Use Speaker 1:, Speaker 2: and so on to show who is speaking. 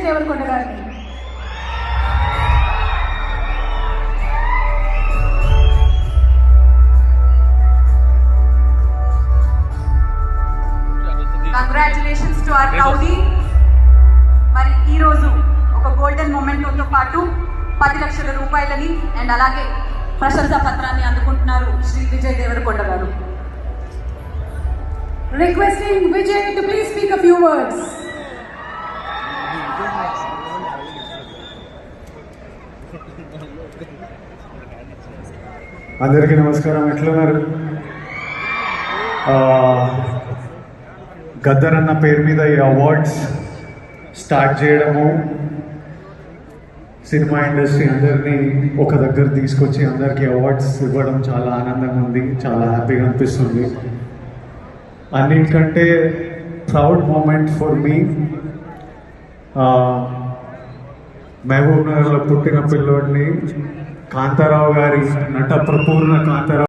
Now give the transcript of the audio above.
Speaker 1: విజయ్ దేవరకొండ గారిని
Speaker 2: congratulations to are rowdy మరి ఈరోజు ఒక గోల్డెన్ మొమెంటోతో పాటు పది లక్షల రూపాయలని అండ్ అలాగే ప్రశంసా పత్రాన్ని అందుకుంటున్నారు శ్రీ విజయ్ దేవరకొండ గారు.
Speaker 1: రిక్వెస్టింగ్ విజయ్ టు ప్లీజ్
Speaker 3: అందరికీ నమస్కారం. ఎట్లున్నారు? గద్దర్ అన్న పేరు మీద ఈ అవార్డ్స్ స్టార్ట్ చేయడము సినిమా ఇండస్ట్రీ అందరినీ ఒక దగ్గర తీసుకొచ్చి అందరికీ అవార్డ్స్ ఇవ్వడం చాలా ఆనందంగా ఉంది చాలా హ్యాపీగా అనిపిస్తుంది. అన్నిటికంటే ప్రౌడ్ మూమెంట్ ఫర్ మీ. మహబూబ్ నగర్లో పుట్టిన పిల్లోడిని కాంతారావు గారి నట ప్రపూర్ణ కాంతారావు